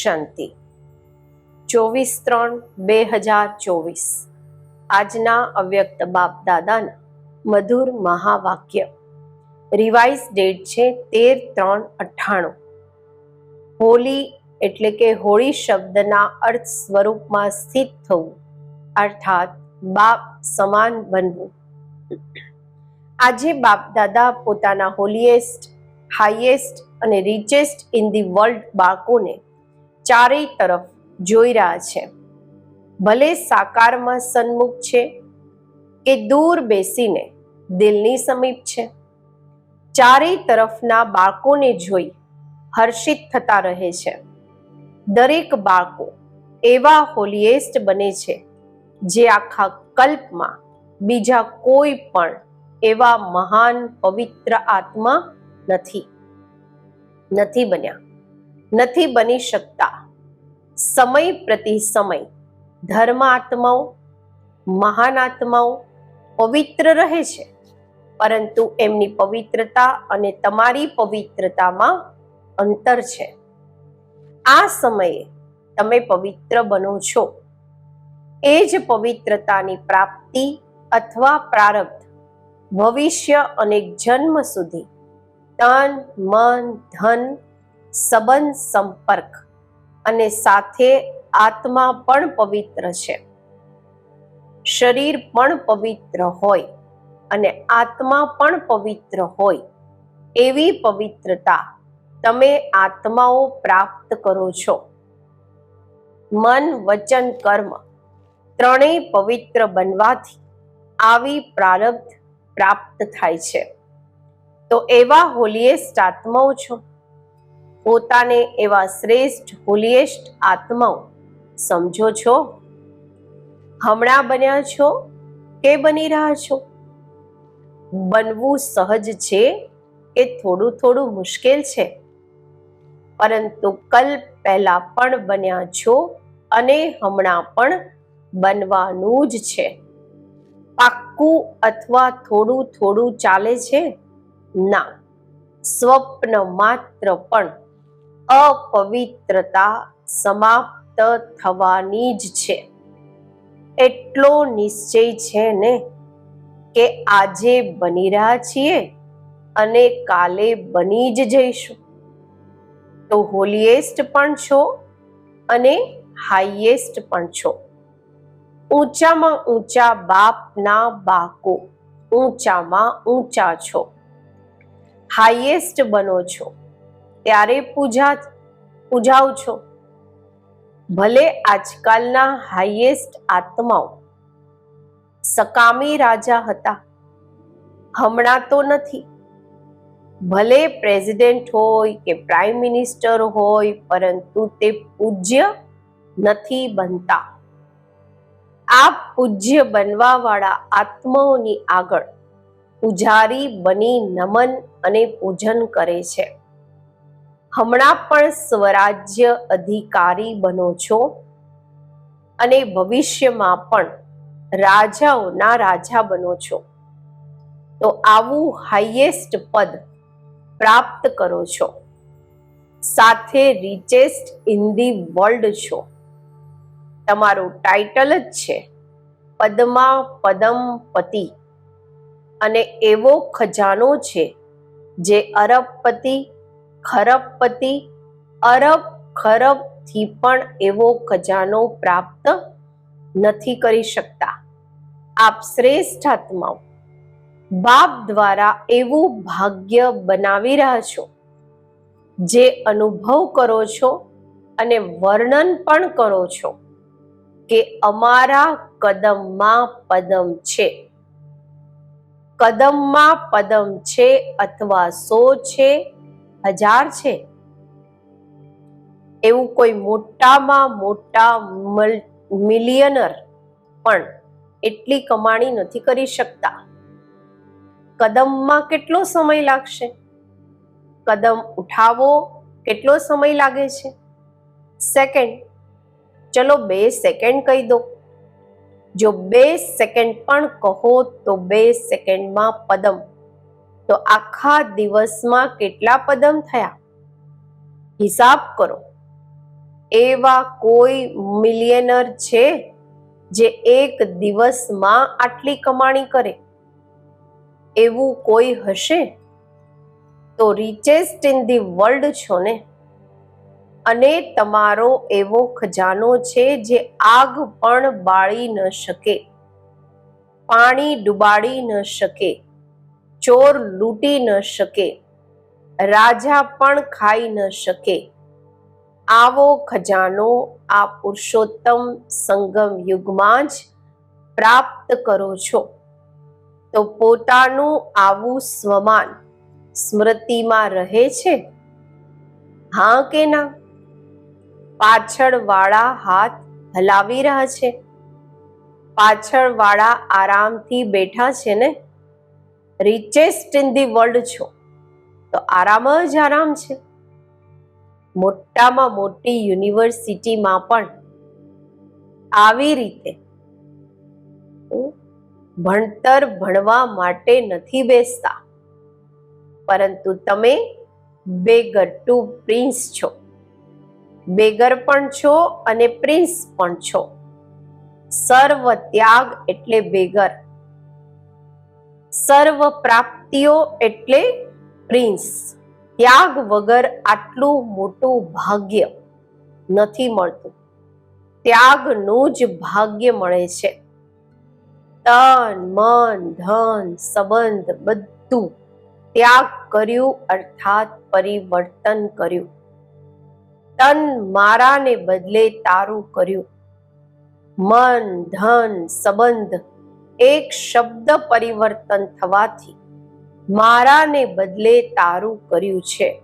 શાંતિ. ચોવીસ ત્રણ બે હજાર ચોવીસ. આજના અવ્યક્ત બાપ દાદાના મધુર મહાવાક્ય. રિવાઇઝ ડેટ છે તેર ત્રણ અઠ્ઠાણું. હોલી એટલે કે હોળી શબ્દના અર્થ સ્વરૂપમાં સ્થિત થવું, અર્થાત બાપ સમાન બનવું. આજે બાપ દાદા પોતાના હોલીએસ્ટ, હાઈએસ્ટ અને રીચેસ્ટ ઇન ધી વર્લ્ડ બાળકોને ચારેય તરફ જોઈ રહ્યા છે. ભલે સાકારમાં સન્મુખ છે કે દૂર બેસીને દિલની સમીપ છે. ચારેય તરફના બાળકોને જોઈ હર્ષિત થતા રહે છે. દરેક બાળકો એવા હોલીએસ્ટ બને છે જે આખા કલ્પમાં બીજા કોઈ પણ એવા મહાન પવિત્ર આત્મા નથી નથી બન્યા. નથી બની શકતા. સમય પ્રતિ સમય ધર્મ આત્માઓ, મહાન આત્માઓ પવિત્ર રહે છે. પરંતુ એમની પવિત્રતા અને તમારી પવિત્રતામાં અંતર છે. આ સમયે તમે પવિત્ર બનો છો. એ જ પવિત્રતાની પ્રાપ્તિ અથવા પ્રારબ્ધ ભવિષ્ય અને જન્મ સુધી તન, મન, ધન સંબંધ સંપર્ક અને સાથે આત્મા પણ પવિત્ર છે. શરીર પણ પવિત્ર હોય અને આત્મા પણ પવિત્ર હોય એવી પવિત્રતા તમે આત્માઓ પ્રાપ્ત કરો છો. મન, વચન, કર્મ ત્રણેય પવિત્ર બનવાથી આવી પ્રારબ્ધ પ્રાપ્ત થાય છે. તો એવા હોલીએસ્ટ આત્માઓ છો પોતાને એવા શ્રેષ્ઠ, હોલિએસ્ટ આત્માઓ સમજો છો? હમણાં બન્યા છો? કે બની રહ્યા છો? બનવું સહજ છે કે થોડું થોડું મુશ્કેલ છે. પરંતુ કલ્પ પહેલા પણ બન્યા છો અને હમણાં પણ બનવાનું જ છે. પાક્કું અથવા થોડું થોડું ચાલે છે? ના. સ્વપ્ન માત્ર પણ અપવિત્રતા સમાપ્ત થવાની જ છે. એટલો નિશ્ચય છે ને કે આજે બની રહ્યા છીએ અને કાલે બની જ જઈશું. તો હોલીએસ્ટ પણ છો અને હાઈએસ્ટ પણ છો. ઊંચામાં ઊંચા બાપના બાકો, ઊંચામાં ઊંચા છો. હાઈએસ્ટ બનો છો. ત્યારે પૂજા પૂજાઓ છો. ભલે આજકાલના હાઈએસ્ટ આત્માઓ સકામી રાજા હતા. હમણાં તો નથી. ભલે પ્રેસિડેન્ટ હોય કે પ્રાઇમ મિનિસ્ટર હોય, પરંતુ તે પૂજ્ય નથી બનતા. આ પૂજ્ય બનવા વાળા આત્માઓની આગળ પૂજારી બની નમન અને પૂજન કરે છે. હમણાં પણ સ્વરાજ્ય અધિકારી બનો છો અને ભવિષ્યમાં પણ રાજાઓના રાજા બનો છો. તો આવું હાઈએસ્ટ પદ પ્રાપ્ત કરો છો. સાથે રીચેસ્ટ ઇન ધી વર્લ્ડ છો. તમારું ટાઇટલ જ છે પદમા પદમ પતિ. અને એવો ખજાનો છે જે અરબપતિ ખરબપતિ, અરબ ખરબથી પણ એવો ખજાનો પ્રાપ્ત નથી કરી શકતા. આપ શ્રેષ્ઠ આત્માઓ, બાપ દ્વારા એવું ભાગ્ય બનાવી રહ્યા છો, જે અનુભવ કરો છો અને વર્ણન પણ કરો છો કે અમારા કદમમાં પદમ છે. કદમમાં પદમ છે અથવા સો છે હજાર છે? એવું કોઈ મોટામાં મોટા મિલિયનર પણ એટલી કમાણી નથી કરી શકતા. કદમમાં કેટલો સમય લાગશે? કદમ ઉઠાવો, કેટલો સમય લાગે છે? સેકન્ડ, ચલો બે સેકન્ડ કહી દો. જો બે સેકન્ડ પણ કહો તો બે સેકન્ડમાં પદમ તો આખા દિવસમાં કેટલા પદમ થયા? હિસાબ કરો. એવા કોઈ મિલિયનર છે જે એક દિવસમાં આટલી કમાણી કરે? એવું કોઈ હશે? તો રિચેસ્ટ ઇન ધી વર્લ્ડ છો ને? અને તમારો એવો ખજાનો છે જે આગ પણ બાળી ન શકે, પાણી ડુબાડી ન શકે. ચોર લૂંટી ન શકે, રાજા પણ ખાઈ ન શકે. આવો ખજાનો આ પુરુષોત્તમ સંગમ યુગમાં જ પ્રાપ્ત કરો છો. તો પોતાનું આવું સ્વમાન સ્મૃતિમાં રહે છે? હા કે ના? પાછળવાળા હાથ હલાવી રહ્યા છે. પાછળવાળા આરામથી બેઠા છે ને? રિચેસ્ટ ઇન ધી વર્લ્ડ છો. તો આરામ જ આરામ છે. મોટામાં મોટી યુનિવર્સિટીમાં પણ આવી રીતે ભણતર ભણવા માટે નથી બેસતા. પરંતુ તમે બેગર ટુ પ્રિન્સ છો. બેગર પણ છો અને પ્રિન્સ પણ છો. સર્વ ત્યાગ એટલે બેગર. સર્વ પ્રાપ્તિઓ એટલે પ્રિન્સ. ત્યાગ વગર આટલું મોટું ભાગ્ય નથી મળતું. ત્યાગનું જ ભાગ્ય મળે છે. તન, મન, ધન, સંબંધ બધું ત્યાગ કર્યું અર્થાત પરિવર્તન કર્યું. તન મારાને બદલે તારું કર્યું. મન, ધન, સંબંધ એક શબ્દ પરિવર્તન થવાથી મારાને બદલે તારું કર્યું છે.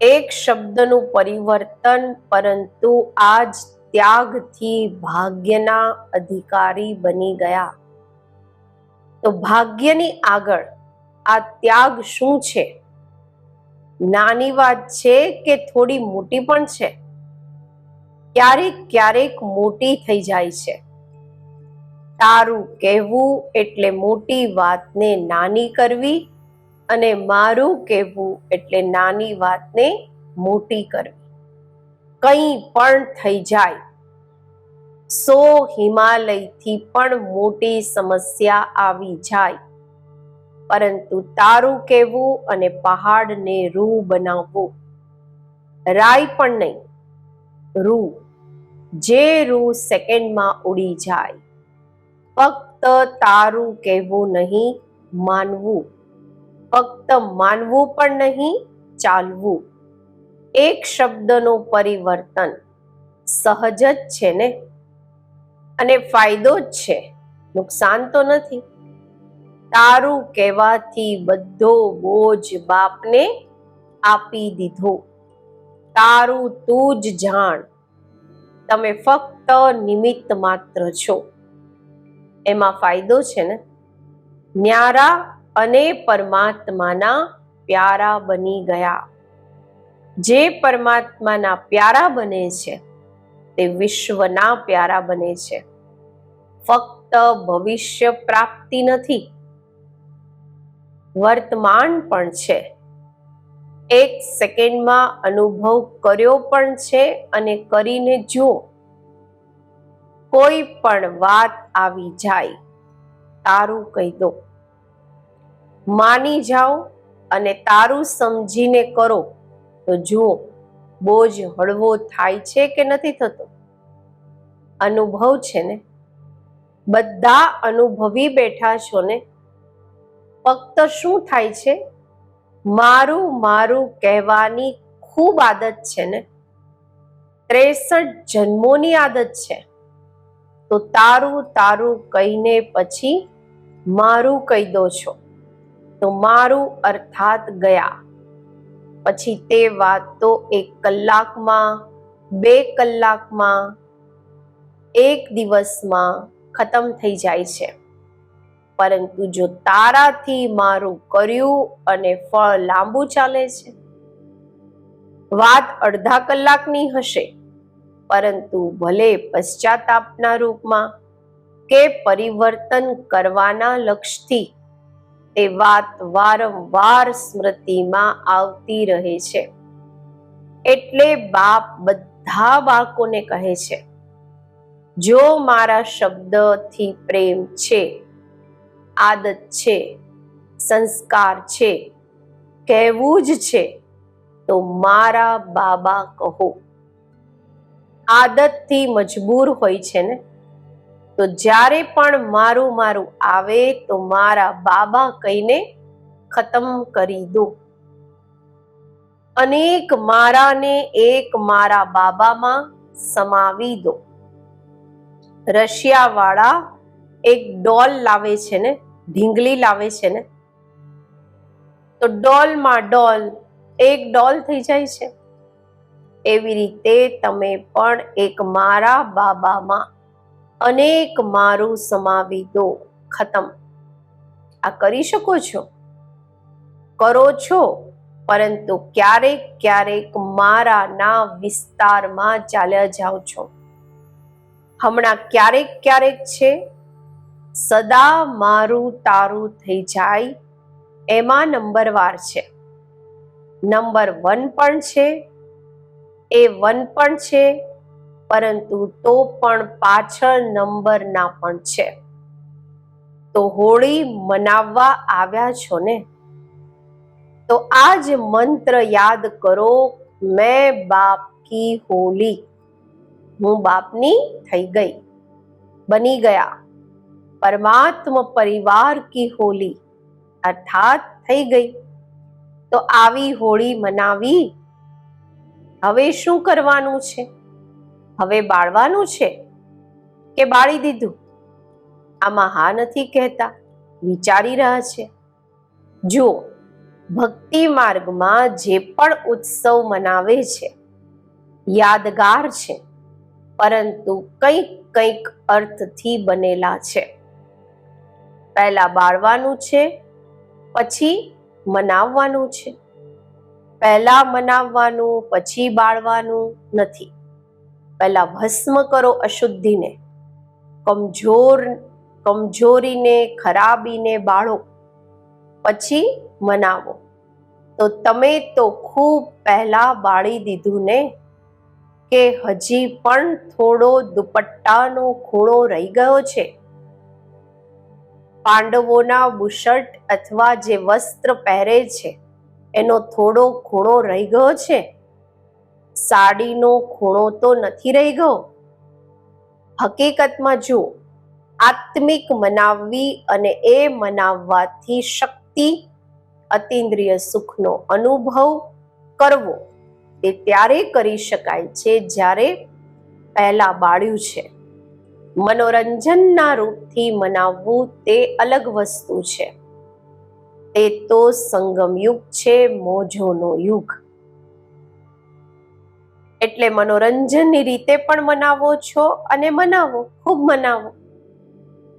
એક શબ્દનું પરિવર્તન પરંતુ આજ ત્યાગથી ભાગ્યના અધિકારી બની ગયા. તો ભાગ્યની આગળ આ ત્યાગ શું છે? નાની વાત છે કે થોડી મોટી પણ છે? ક્યારેક ક્યારેક મોટી થઈ જાય છે. તારું કહેવું એટલે મોટી વાતને નાની કરવી અને મારું કહેવું એટલે નાની વાતને મોટી કરવી. કંઈ પણ થઈ જાય, સો હિમાલયથી પણ મોટી સમસ્યા આવી જાય. પરંતુ તારું કહેવું અને પહાડને રૂ બનાવવું, રાય પણ નહીં, રૂ, જે રૂ સેકન્ડમાં ઉડી જાય. ફક્ત તારું કહેવું નહીં, માનવું. ફક્ત માનવું પણ નહીં, ચાલવું. એક શબ્દનું પરિવર્તન સહજ જ છે ને? અને ફાયદો જ છે. નુકસાન તો નથી. તારું કહેવાથી બધો બોજ બાપને આપી દીધો. તારું તું જ જાણ. તમે ફક્ત નિમિત્ત માત્ર છો. એમાં ફાયદો છે ને? ન્યારા અને પરમાત્માના પ્યારા બની ગયા. જે પરમાત્માના પ્યારા બને છે, તે વિશ્વના પ્યારા બને છે. ફક્ત ભવિષ્ય પ્રાપ્તિ નથી, વર્તમાન પણ છે. એક સેકન્ડમાં અનુભવ કર્યો પણ છે અને કરીને જુઓ કોઈ પણ વાત આવી જાય, તારું કહી દો. માની જાઓ અને તારું સમજીને કરો. તો જુઓ, બોજ હળવો થાય છે કે નથી થતો? અનુભવ છે ને? બધા અનુભવી બેઠા છો ને? ફક્ત શું થાય છે? મારું મારું કહેવાની ખૂબ આદત છે ને? ત્રેસઠ જન્મોની આદત છે. તો તારું તારું કહીને પછી મારું કહી દો છો. તો મારું અર્થાત ગયા. પછી તે વાત તો એક કલાકમાં, બે કલાકમાં, એક દિવસમાં ખતમ થઈ જાય છે. પરંતુ જો તારાથી મારું કર્યું અને ફળ લાંબુ ચાલે છે? વાત અડધા કલાકની હશે. પરંતુ ભલે પશ્ચાતાપના રૂપમાં કે પરિવર્તન કરવાના લક્ષ્યથી, તે વાત વારંવાર સ્મૃતિમાં આવતી રહે છે. એટલે બાપ બધા બાળકોને કહે છે, જો મારા શબ્દથી પ્રેમ છે, આદત છે, સંસ્કાર છે, કહેવું જ છે, તો મારા બાબા કહો. આદતથી મજબૂર હોય છે ને? તો જ્યારે પણ મારું મારું આવે તો મારા બાબા કહીને ખતમ કરી દો. અનેક મારાને એક મારા બાબામાં સમાવી દો. રશિયાવાળા એક ડોલ લાવે છે ને? ઢીંગલી લાવે છે ને? તો ડોલમાં ડોલ એક ડોલ થઈ જાય છે. એવી રીતે તમે પણ એક મારા બાબામાં અનેક મારું સમાવી દો. ખતમ. આ કરી શકો છો? કરો છો? પરંતુ ક્યારેક ક્યારેક મારાના વિસ્તારમાં ચાલ્યા જાઓ છો. હમણાં ક્યારેક ક્યારેક છે, સદા મારું તારું થઈ જાય, એમાં નંબરવાર છે. નંબર વન પણ છે એ વન પણ છે, પરંતુ તો પણ પાછળ નંબરના પણ છે. તો હોળી મનાવવા આવ્યા છો ને? તો આ જ મંત્ર યાદ કરો, મેં બાપ કી હોલી. હું બાપની થઈ ગઈ. બની ગયા. પરમાત્મા પરિવાર કી હોલી. અર્થાત થઈ ગઈ. તો આવી હોળી મનાવી હવે શું કરવાનું છે? હવે બાળવાનું છે? કે બાળી દીધું? આમાં હા નથી કહેતા. વિચારી રહ્યા છે. જુઓ, ભક્તિ માર્ગમાં જે પણ ઉત્સવ મનાવે છે, યાદગાર છે, પરંતુ કંઈક કંઈક અર્થથી બનેલા છે. પહેલા બાળવાનું છે, પછી મનાવવાનું છે. પહેલા મનાવવાનું, પછી બાળવાનું નથી. પહેલા ભસ્મ કરો અશુદ્ધિને. કમજોર, કમજોરીને, ખરાબીને બાળો. પછી મનાવો. તો તમે તો ખૂબ પહેલા બાળી દીધું ને કે હજી પણ થોડો દુપટ્ટાનો ખૂણો રહી ગયો છે. પાંડવોના બુશર્ટ અથવા જે વસ્ત્ર પહેરે છે એનો થોડો ખૂણો રહી ગયો છે. સાડીનો ખૂણો તો નથી રહી ગયો. હકીકતમાં જુઓ, આત્મિક મનાવવી અને એ મનાવવાથી શક્તિ, અતિન્દ્રિય સુખનો અનુભવ કરવો તે ત્યારે કરી શકાય છે જ્યારે પહેલા બાળ્યું છે. મનોરંજનના રૂપથી મનાવવું તે અલગ વસ્તુ છે. તે તો સંગમ યુગ છે, મોજોનો યુગ. એટલે મનોરંજનની રીતે પણ મનાવો છો અને મનાવો, ખૂબ મનાવો.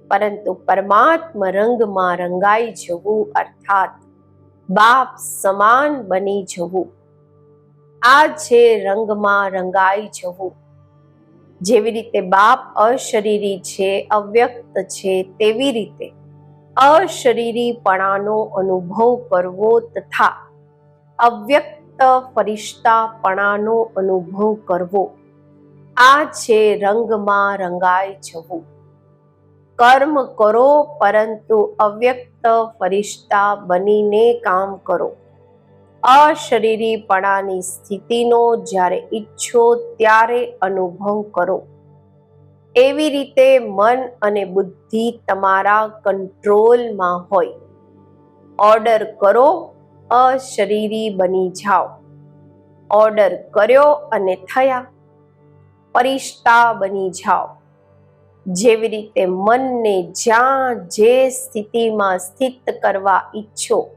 પરંતુ પરમાત્મા રંગમાં રંગાઈ જવું અર્થાત બાપ સમાન બની જવું. આ છે રંગમાં રંગાઈ જવું. જેવી રીતે બાપ અશરીરી છે, અવ્યક્ત છે, તેવી રીતે. અશરીરીપણાનો અનુભવ કરવો તથા અવ્યક્ત ફરિશ્તાપણાનો અનુભવ કરવો. આ છે રંગમાં રંગાઈ જવું. કર્મ કરો પરંતુ અવ્યક્ત ફરિશ્તા બનીને કામ કરો. અશરીરીપણાની સ્થિતિનો જ્યારે ઈચ્છો ત્યારે અનુભવ કરો. એવી રીતે મન અને બુદ્ધિ તમારા કંટ્રોલમાં હોય. ઓર્ડર કરો, અશરીરી બની જાઓ. ઓર્ડર કર્યો અને થયા. પરિષ્ઠા બની જાઓ. જેવી રીતે મનને જ્યાં જે સ્થિતિમાં સ્થિત કરવા ઈચ્છો,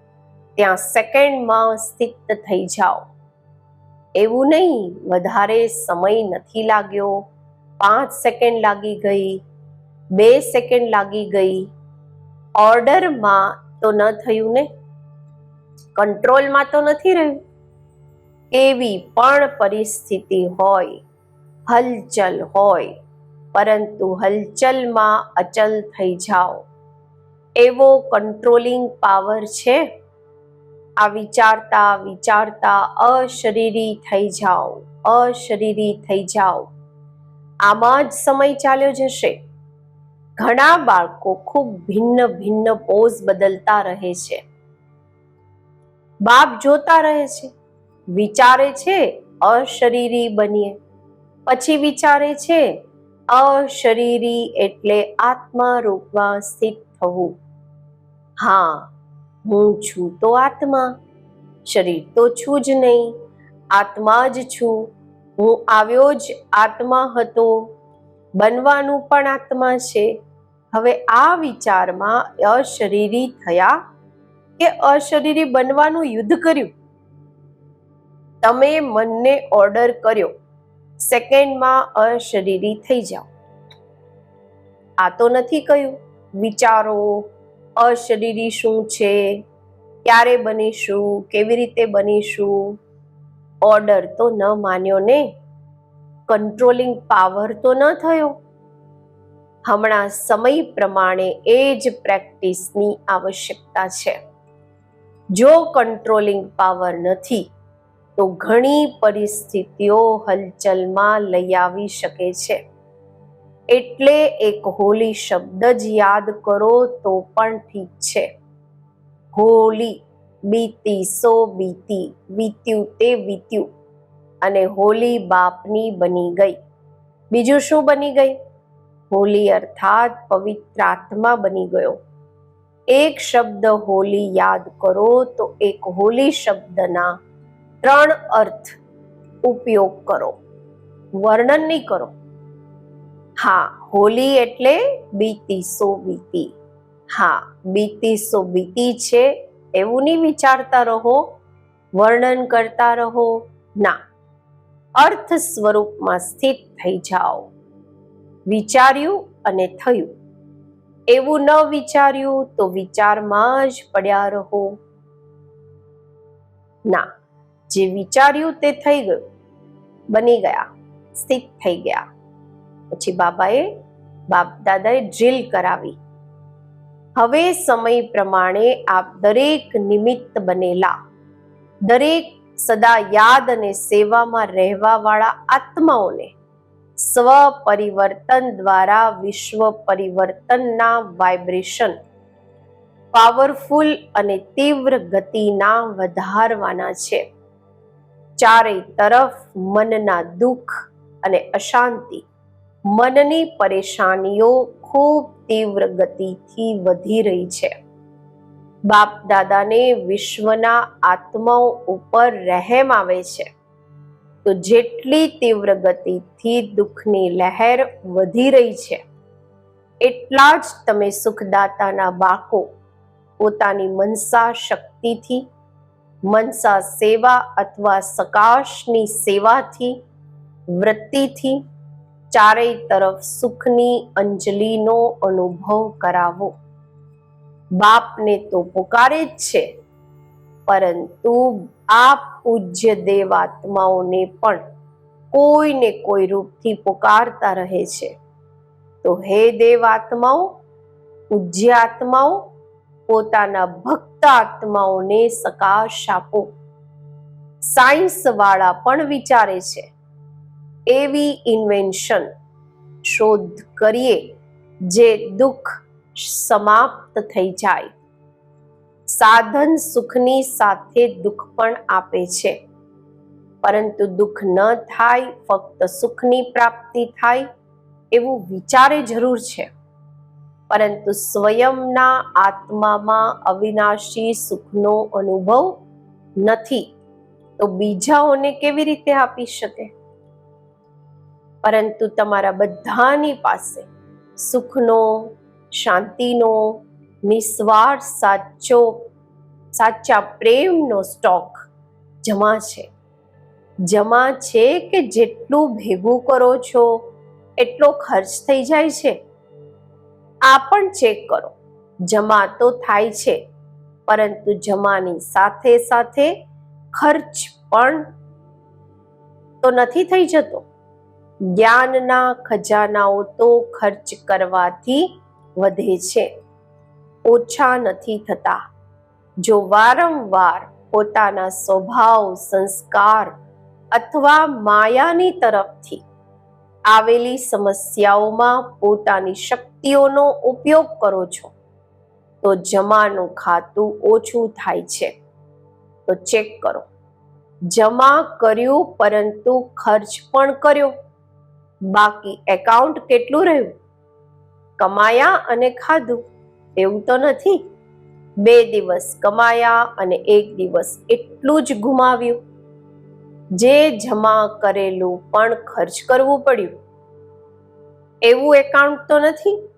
ત્યાં સેકન્ડમાં સ્થિત થઈ જાઓ. એવું નહીં, વધારે સમય નથી લાગ્યો. પાંચ સેકન્ડ લાગી ગઈ, બે સેકન્ડ લાગી ગઈ. ઓર્ડરમાં તો ન થયું ને? કંટ્રોલમાં તો નથી રહ્યું. એવી પણ પરિસ્થિતિ હોય, હલચલ હોય, પરંતુ હલચલમાં અચલ થઈ જાઓ. એવો કંટ્રોલિંગ પાવર છે? આ વિચારતા વિચારતા અશરીરી થઈ જાઓ, અશરીરી થઈ જાઓ. આમાં જ સમય ચાલ્યો જશે. ઘણા બાળકો ખૂબ ભિન્ન ભિન્ન પોઝ બદલતા રહે છે. બાપ જોતા રહે છે. વિચારે છે, અશરીરી બનીએ. પછી વિચારે છે, અશરીરી એટલે આત્મા રૂપમાં સ્થિત થવું. હા, હું છું તો આત્મા. શરીર તો છું જ નહીં. આત્મા જ છું. હું આવ્યો જ આત્મા હતો, બનવાનું પણ આત્મા છે. હવે આ વિચારમાં અશરીરી થયા કે અશરીરી બનવાનું યુદ્ધ કર્યું? તમે મનને ઓર્ડર કર્યો, સેકન્ડમાં અશરીરી થઈ જાઓ. આ તો નથી કહ્યું. વિચારો, અશરીરી શું છે? ક્યારે બનીશું? કેવી રીતે બનીશું? ઓર્ડર તો ન માન્યો ને કંટ્રોલિંગ પાવર તો ન થયો. હમણાં સમય પ્રમાણે એ જ પ્રેક્ટિસની આવશ્યકતા છે. જો કંટ્રોલિંગ પાવર નથી, તો ઘણી પરિસ્થિતિઓ હલચલમાં લઈ આવી શકે છે. એટલે એક હોલી શબ્દ જ યાદ કરો તો પણ ઠીક છે. હોલી બીતી સો બીતી, વીત્યું તે વીત્યું અને હોલી બાપની બની ગઈ. બીજું શું બની ગઈ? હોલી અર્થાત પવિત્ર આત્મા બની ગયો. એક શબ્દ હોલી યાદ કરો તો એક હોલી શબ્દના ત્રણ અર્થ ઉપયોગ કરો. વર્ણન નહીં કરો. હા, હોલી એટલે બીતી સો બીતી. હા, બીતી સો બીતી છે એવું નહીં વિચારતા રહો, વર્ણન કરતા રહો. ના, અર્થ સ્વરૂપમાં સ્થિત થઈ જાઓ. વિચાર્યું અને થયું. એવું ન વિચાર્યું તો વિચારમાં જ પડ્યા રહો. ના, જે વિચાર્યું તે થઈ ગયું. બની ગયા, સ્થિત થઈ ગયા. પછી બાબાએ બાપ દાદાએ ડ્રીલ કરાવી. હવે સમય પ્રમાણે આપ દરેક નિમિત્ત બનેલા, દરેક સદા યાદ અને સેવામાં રહેવા વાળા આત્માઓને સ્વ પરિવર્તન દ્વારા વિશ્વ પરિવર્તનના વાઇબ્રેશન, પાવરફુલ અને તીવ્ર ગતિના વધારવાના છે. ચારેય તરફ મનના દુઃખ અને અશાંતિ, મનની પરેશાનીઓ ખૂબ તીવ્ર ગતિથી વધી રહી છે. બાપ દાદાને વિશ્વના આત્માઓ ઉપર રહેમ આવે છે. તો જેટલી તીવ્ર ગતિથી દુઃખની લહેર વધી રહી છે, એટલા જ તમે સુખદાતાના બાકો પોતાની મનસા શક્તિથી, મનસા સેવા અથવા સકાશની સેવાથી, વૃત્તિથી ચારેય તરફ સુખની અંજલિનો અનુભવ કરાવો. બાપને તો પુકારે જ છે. પરંતુ આ પૂજ્ય દેવાત્માઓને પણ કોઈને કોઈ રૂપથી પુકારતા રહે છે. તો હે દેવાત્માઓ પૂજ્ય આત્માઓ પોતાના ભક્ત આત્માઓને સકાશ આપો. સાયન્સ વાળા પણ વિચારે છે. એવી ઇન્વેન્શન શોધ કરીએ જે દુઃખ સમાપ્ત થઈ જાય. સાધન સુખની સાથે દુઃખ પણ આપે છે. પરંતુ દુઃખ ન થાય, ફક્ત સુખની પ્રાપ્તિ થાય, એવું વિચારે જરૂર છે. પરંતુ સ્વયંના આત્મામાં અવિનાશી સુખનો અનુભવ નથી, તો બીજાઓને કેવી રીતે આપી શકે? પરંતુ તમારા બધાની પાસે સુખનો, શાંતિનો, નિસ્વાર્થ સાચો, સાચા પ્રેમનો સ્ટોક જમા છે. જમા છે કે જેટલું ભેગું કરો છો, એટલો ખર્ચ થઈ જાય છે. આ પણ ચેક કરો. જમા તો થાય છે, પરંતુ જમાની સાથે સાથે ખર્ચ પણ તો નથી થઈ જતો. જ્ઞાનના ખજાનાઓ તો ખર્ચ કરવાથી વધે છે. ઓછા નથી થતા. જો વારંવાર પોતાના સ્વભાવ, સંસ્કાર અથવા માયાની તરફથી આવેલી સમસ્યાઓમાં પોતાની શક્તિઓનો ઉપયોગ કરો છો, તો જમાનું ખાતું ઓછું થાય છે. તો ચેક કરો. જમા કર્યું પરંતુ ખર્ચ પણ કર્યો. બાકી એકાઉન્ટ કેટલું રહ્યું? કમાયા અને ખાધું? એવું તો નથી. બે દિવસ કમાયા અને એક દિવસ એટલું જ ગુમાવ્યું. જે જમા કરેલું પણ ખર્ચ કરવું પડ્યું. એવું એકાઉન્ટ તો નથી.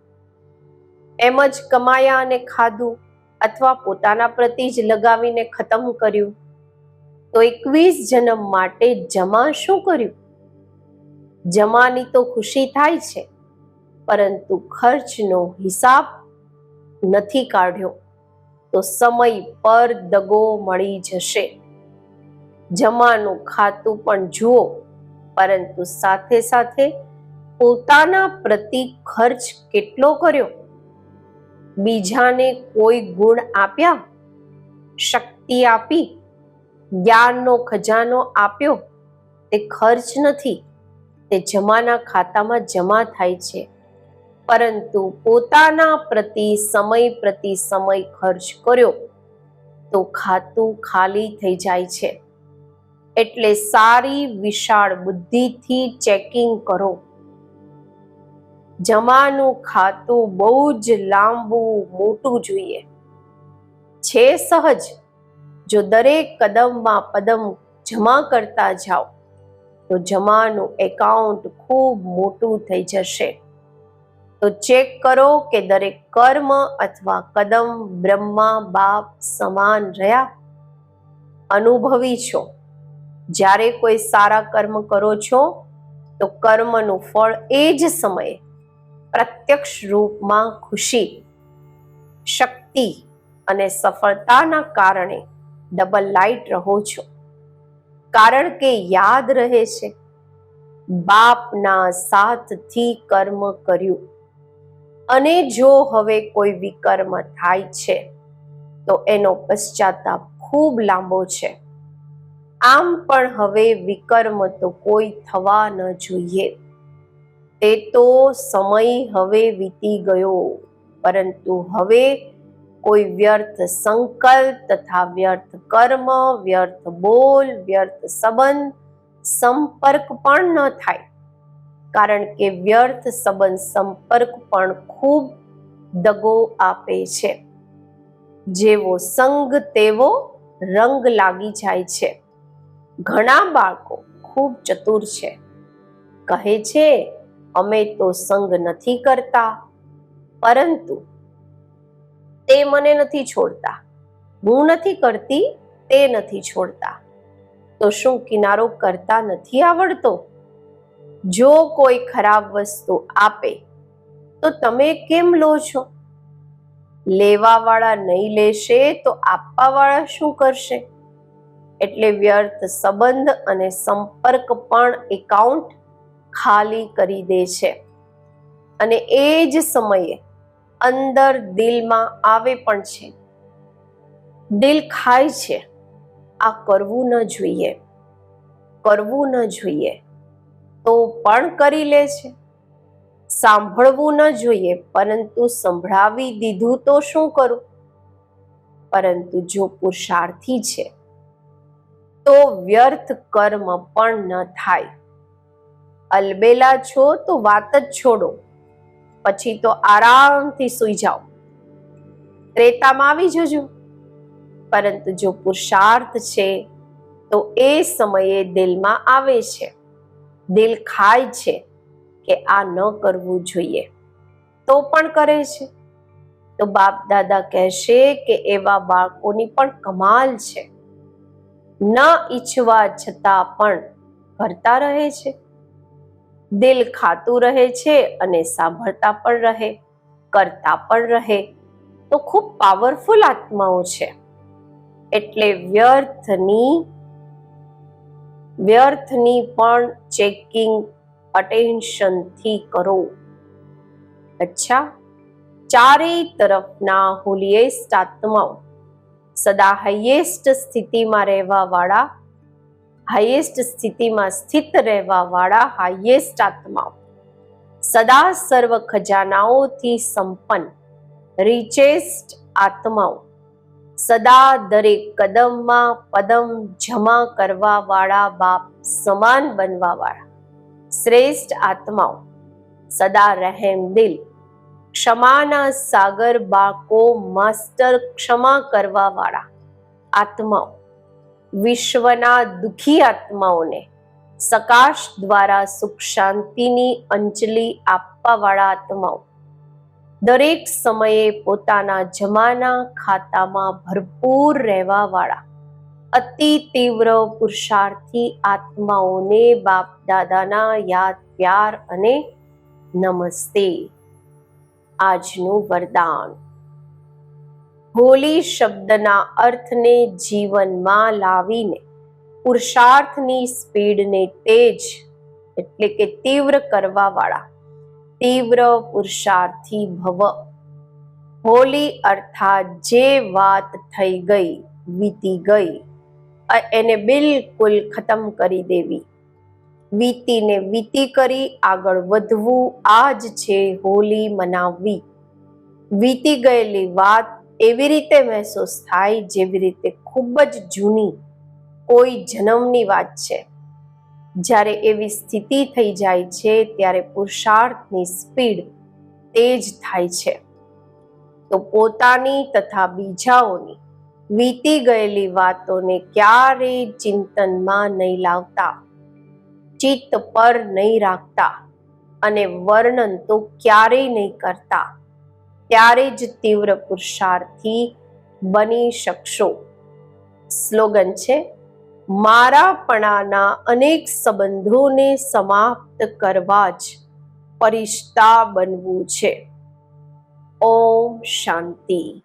એમ જ કમાયા અને ખાધું અથવા પોતાના પ્રતિ જ લગાવીને ખતમ કર્યું. તો એકવીસ જન્મ માટે જમા શું કર્યું? જમાની તો ખુશી થાય છે, પરંતુ ખર્ચનો હિસાબ નથી કાઢ્યો, તો સમય પર દગો મળી જશે. જમાનું ખાતું પણ જુઓ, પરંતુ સાથે સાથે પોતાના પ્રતિ ખર્ચ કેટલો કર્યો? બીજાને કોઈ ગુણ આપ્યા? શક્તિ આપી? જ્ઞાનનો ખજાનો આપ્યો? તે ખર્ચ નથી. તે જમાના ખાતામાં જમા થાય છે. પરંતુ પોતાના પ્રતિ સમય પ્રતિ સમય ખર્ચ કર્યો તો ખાતું ખાલી થઈ જાય છે. એટલે સારી વિશાળ બુદ્ધિથી ચેકિંગ કરો. જમાનું ખાતું બહુ જ લાંબુ મોટું જોઈએ. છે સહજ. જો દરેક કદમમાં પદમ જમા કરતા જાઓ. તો જમાનું એકાઉન્ટ ખૂબ મોટું થઈ જશે. તો ચેક કરો કે દરેક કર્મ અથવા કદમ બ્રહ્મા, બાપ સમાન રહ્યા? અનુભવી છો. જ્યારે કોઈ સારા કર્મ કરો છો, તો કર્મનું ફળ એ જ સમયે પ્રત્યક્ષ રૂપમાં ખુશી, શક્તિ અને સફળતાના કારણે ડબલ લાઈટ રહો છો. કારણ કે યાદ રહે છે. બાપના સાથથી કર્મ કર્યું. અને જો હવે કોઈ વિકર્મ થાય છે, તો એનો પશ્ચાતાપ ખૂબ લાંબો છે. આમ પણ હવે વિકર્મ તો કોઈ થવા ન જોઈએ. તે તો સમય હવે વીતી ગયો, પરંતુ હવે કોઈ વ્યર્થ સંકલ્પ તથા વ્યર્થ કર્મ, વ્યર્થ બોલ, વ્યર્થ સંબંધ સંપર્ક પણ ન થાય. કારણ કે વ્યર્થ સંબંધ સંપર્ક પણ ખૂબ દગો આપે છે. જેવો સંગ તેવો રંગ લાગી જાય છે. ઘણા બાળકો ખૂબ ચતુર છે. કહે છે, અમે તો સંગ નથી કરતા. પરંતુ તે મને નથી છોડતા. હું નથી કરતી, તે નથી છોડતા. તો શું કિનારો કરતા નથી આવડતો? જો કોઈ ખરાબ વસ્તુ આપે, તો તમે કેમ લો છો? લેવા વાળા નહીં લેશે, તો આપવા વાળા શું કરશે? એટલે વ્યર્થ સંબંધ અને સંપર્ક પણ એકાઉન્ટ ખાલી કરી દે છે. અને એ જ સમયે અંદર દિલમાં આવે પણ છે. દિલ ખાય છે. આ કરવું ન જોઈએ. કરવું ન જોઈએ. તો પણ કરી લે છે. સાંભળવું ન જોઈએ, પરંતુ સંભળાવી દીધું તો શું કરું? પરંતુ જો પુરુષાર્થી છે, તો વ્યર્થ કર્મ પણ ન થાય. અલબેલા છો તો વાત જ છોડો. પછી તો આરામથી સૂઈ જાઓ. ત્રેતામાં આવી જજો. પરંતુ જો પુરુષાર્થ છે, તો એ સમયે દિલમાં આવે છે. દિલ ખાય છે કે આ ન કરવું જોઈએ. તો પણ કરે છે. તો બાપ દાદા કહેશે કે એવા બાળકોની પણ કમાલ છે. ન ઈચ્છવા છતાં પણ કરતા રહે છે. દિલ ખાતું રહે છે અને સાંભળતા પણ રહે, કરતા પણ રહે. તો ખૂબ પાવરફુલ આત્માઓ છે. એટલે વ્યર્થની વ્યર્થની પણ ચેકિંગ અટેન્શનથી કરો. અચ્છા, ચારેય તરફના હોલિયેસ્ટ આત્માઓ, સદા હાઈએસ્ટ સ્થિતિમાં રહેવા વાળા હાઈએસ્ટ સ્થિતિમાં સ્થિત રહેવા વાળા હાઈએસ્ટ આત્માઓ સદા સર્વ ખજાનાઓથી સંપન્ન રિચેસ્ટ આત્માઓ સદા દરેક કદમમાં પદમ જમા કરવા વાળા બાપ સમાન બનવા વાળા શ્રેષ્ઠ આત્માઓ સદા રહેમ દિલ ક્ષમાના સાગર બાકો માસ્ટર ક્ષમા કરવા વાળા આત્માઓ વિશ્વના દુખી આત્માઓને સકાશ દ્વારા સુખ શાંતિની અંજલિ આપવાવાળા આત્માઓ દરેક સમયે પોતાના જમાના ખાતામાં ભરપૂર રહેવાવાળા, અતિ તીવ્ર પુરુષાર્થી આત્માઓને બાપ દાદાના યાદ, પ્યાર અને નમસ્તે. આજનું વરદાન. હોલી શબ્દના અર્થને જીવનમાં લાવીને, પુરુષાર્થની સ્પીડને તેજ, એટલે કે તીવ્ર કરવાવાળા, તીવ્ર પુરુષાર્થી ભવ. હોલી અર્થાત જે વાત થઈ ગઈ, વીતી ગઈ એને બિલકુલ ખતમ કરી દેવી. વીતીને વીતી કરી આગળ વધવું આ જ છે હોલી મનાવવી. વીતી ગયેલી વાત એવી રીતે મહેસૂસ થાય જેવી રીતે ખૂબ જ જૂની કોઈ જન્મની વાત છે. જ્યારે એવી સ્થિતિ થઈ જાય છે ત્યારે પુરુષાર્થની સ્પીડ તેજ થાય છે. તો પોતાની તથા બીજાઓની વીતી ગયેલી વાતોને ક્યારેય ચિંતનમાં નહીં લાવતા, ચિત્ત પર નહીં રાખતા અને વર્ણન તો ક્યારેય નહીં કરતા. ત્યારે જ તીવ્ર પુરુષાર્થી બની શકશો. સ્લોગન છે, મારાપણાના અનેક સંબંધોને સમાપ્ત કરવા જ પરિષ્ઠા બનવું છે. ઓમ શાંતિ.